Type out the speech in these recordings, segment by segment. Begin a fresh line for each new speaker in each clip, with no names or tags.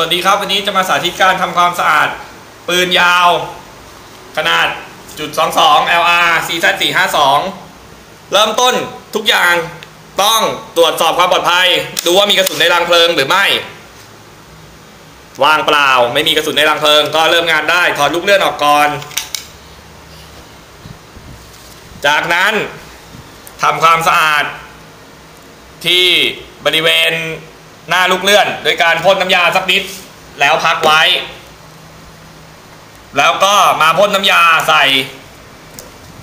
สวัสดีครับ วันนี้จะมาสาธิตการทำความสะอาด ปืนยาว ขนาดจุด22 LR CZ 452 เริ่มต้นทุกอย่างต้องตรวจสอบความปลอดภัย ดูว่ามีกระสุนในรังเพลิงหรือไม่ วางเปล่าไม่มีกระสุนในรังเพลิง ก็เริ่มงานได้ ถอดลูกเลื่อนออกก่อน จากนั้นทำความสะอาดที่บริเวณ หน้าลูกเลื่อน โดยการพ่นน้ำยาสักนิด แล้วพักไว้ แล้วก็มาพ่นน้ำยาใส่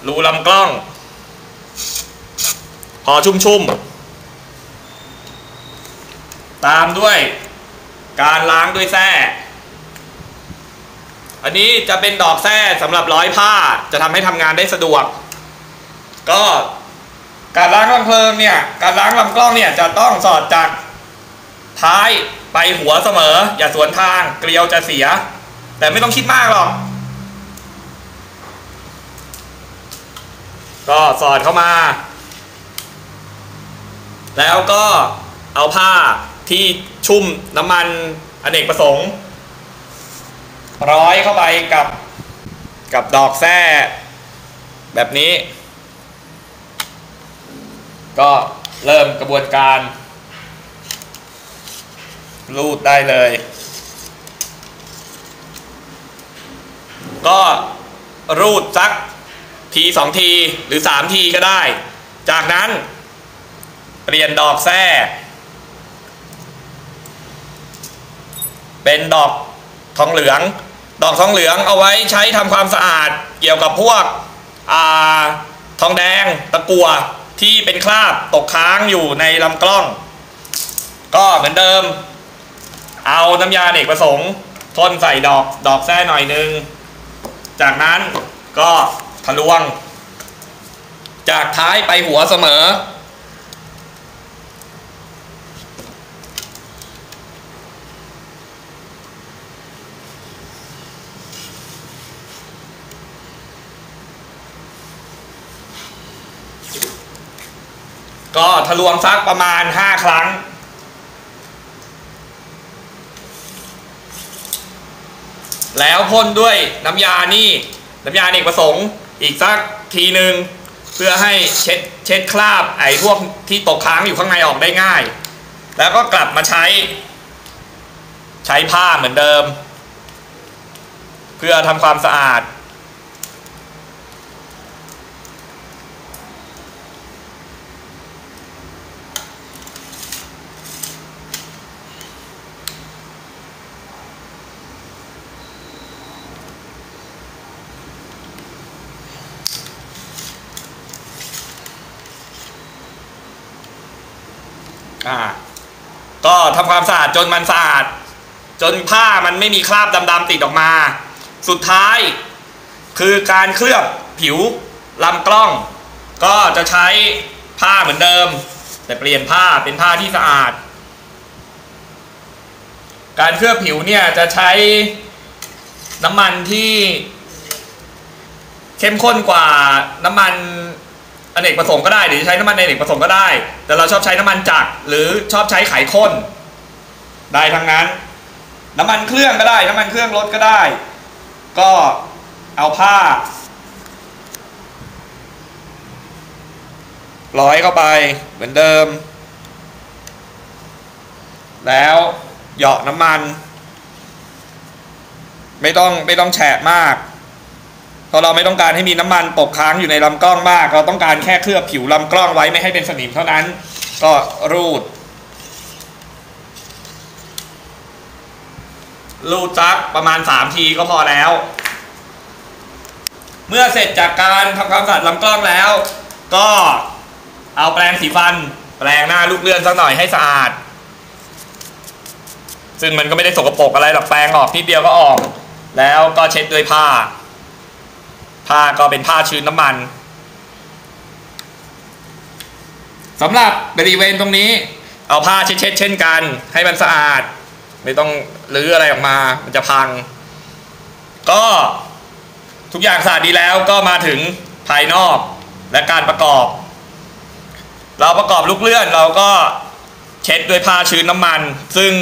รูลำกล้อง พอชุ่มๆ ตามด้วยการล้างด้วยแส้อันนี้จะเป็นดอกแส้สำหรับร้อยผ้าจะทำให้ทำงานได้สะดวก ก็การล้างลำเพลิงเนี่ย การล้างลำกล้องเนี่ยจะต้องสอดจาก ท้ายไปหัวเสมอ อย่าสวนทางเกลียวจะเสีย แต่ไม่ต้องคิดมากหรอก ก็สอดเข้ามา แล้วก็เอาผ้าที่ชุ่มน้ำมันอเนกประสงค์ ร้อยเข้าไปกับกับดอกแส้แบบนี้ ก็เริ่มกระบวนการ รูดได้เลย ก็รูดสักทีสองทีหรือสามทีก็ได้ จากนั้น เปลี่ยนดอกแส้เป็นดอกทองเหลือง ดอกทองเหลืองเอาไว้ใช้ทำความสะอาดเกี่ยวกับพวกอทองแดงตะกัวที่เป็นคราบตกค้างอยู่ในลำกล้อง ก็เหมือนเดิม เอาน้ำยาเนกประสงค์พ่นใส่ดอกดอกแส้หน่อยนึง จากนั้นก็ทะลวง จากท้ายไปหัวเสมอ ก็ทะลวงสักประมาณ 5 ครั้ง แล้วพ่นด้วยน้ำยานี่ น้ำยาเอกประสงค์ อีกสักทีหนึ่งเพื่อให้เช็ดเช็ดคราบไอ้พวกที่ตกค้างอยู่ข้างในออกได้ง่าย แล้วก็กลับมาใช้ ใช้ผ้าเหมือนเดิม เพื่อทำความสะอาด อ่าก็ทำความสะอาดจนมันสะอาด จนผ้ามันไม่มีคราบดำๆติดออกมา สุดท้าย คือการเคลือบผิวลำกล้อง ก็จะใช้ผ้าเหมือนเดิม แต่เปลี่ยนผ้าเป็นผ้าที่สะอาด การเคลือบผิวเนี่ยจะใช้น้ำมันที่เข้มข้นกว่าน้ำมัน อเนกประสงค์ก็ได้หรือใช้น้ำมันอเนกประสงค์ก็ได้ แต่เราชอบใช้น้ำมันจักรหรือชอบใช้ไขข้นได้ทั้งนั้น น้ำมันเครื่องก็ได้ น้ำมันเครื่องรถก็ได้ ก็เอาผ้า ร้อยเข้าไปเหมือนเดิม แล้วเหยาะน้ำมัน ไม่ต้องไม่ต้องแฉะมาก ราะเราไม่ต้องการให้มีน้ำมันตกค้างอยู่ในลำกล้องมาก เราต้องการแค่เคลือบผิวลำกล้องไว้ไม่ให้เป็นสนิมเท่านั้น ก็รูด รูดซักประมาณ 3 ทีก็พอแล้ว เมื่อเสร็จจากการทำความสะอาดลำกล้องแล้ว ก็เอาแปรงสีฟัน แปรงหน้าลูกเลื่อนสักหน่อยให้สะอาด ซึ่งมันก็ไม่ได้สกปรกอะไรหรอกแปรงออกนิดเดียวก็ออก แล้วก็เช็ดด้วยผ้า ผ้าก็เป็นผ้าชื้นน้ำมันสำหรับบริเวณตรงนี้ เอาผ้าเช็ดๆเช่นกัน ให้มันสะอาด ไม่ต้องรื้ออะไรออกมา มันจะพัง ก็ทุกอย่างสะอาดดีแล้วก็มาถึงภายนอกและการประกอบ เราประกอบลูกเลื่อนเราก็เช็ดด้วยผ้าชื้นน้ำมัน ซึ่ง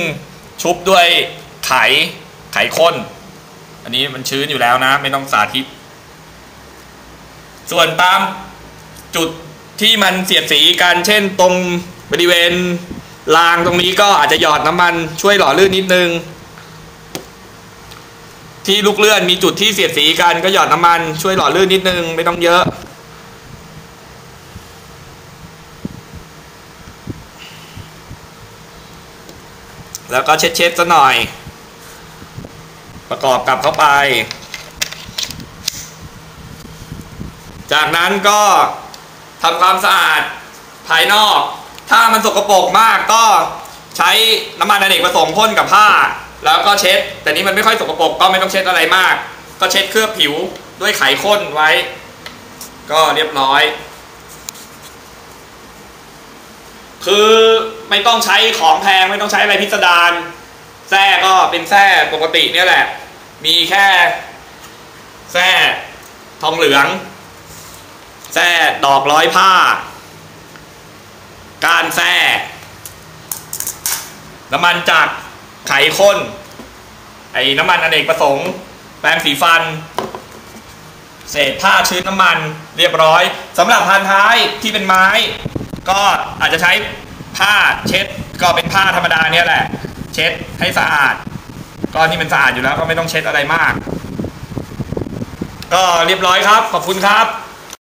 ชุบด้วยไขไขข้น อันนี้มันชื้นอยู่แล้วนะ ไม่ต้องสาธิต ส่วนตามจุดที่มันเสียดสีกันเช่นตรงบริเวณรางตรงนี้ก็อาจจะหยอดน้ำมันช่วยหล่อลื่นนิดนึง ที่ลูกเลื่อนมีจุดที่เสียดสีกันก็หยอดน้ำมันช่วยหล่อลื่นนิดนึงไม่ต้องเยอะ แล้วก็เช็ดเช็ดๆซะหน่อย ประกอบกลับเข้าไป จากนั้นก็ทำความสะอาดภายนอก ถ้ามันสกปรกมากก็ใช้น้ำมันอเนกประสงค์พ่นกับผ้า แล้วก็เช็ด แต่นี้มันไม่ค่อยสกปรกก็ไม่ต้องเช็ดอะไรมาก ก็เช็ดเคลือบผิวด้วยไขข้นไว้ ก็เรียบร้อย คือไม่ต้องใช้ของแพงไม่ต้องใช้อะไรพิสดารแส้ก็เป็นแส้ปกติเนี่ยแหละ มีแค่แส้ทองเหลือง แส้ดอกร้อยผ้า การแส้น้ำมันจากไขข้น ไอ้น้ำมันอเนกประสงค์แปรงสีฟัน เศษผ้าชื้นน้ำมันเรียบร้อยสำหรับพันท้ายที่เป็นไม้ ก็อาจจะใช้ผ้าเช็ดก็เป็นผ้าธรรมดาเนี่ยแหละ เช็ดให้สะอาด ก็นี่มันสะอาดอยู่แล้วก็ไม่ต้องเช็ดอะไรมาก ก็เรียบร้อยครับ ขอบคุณครับ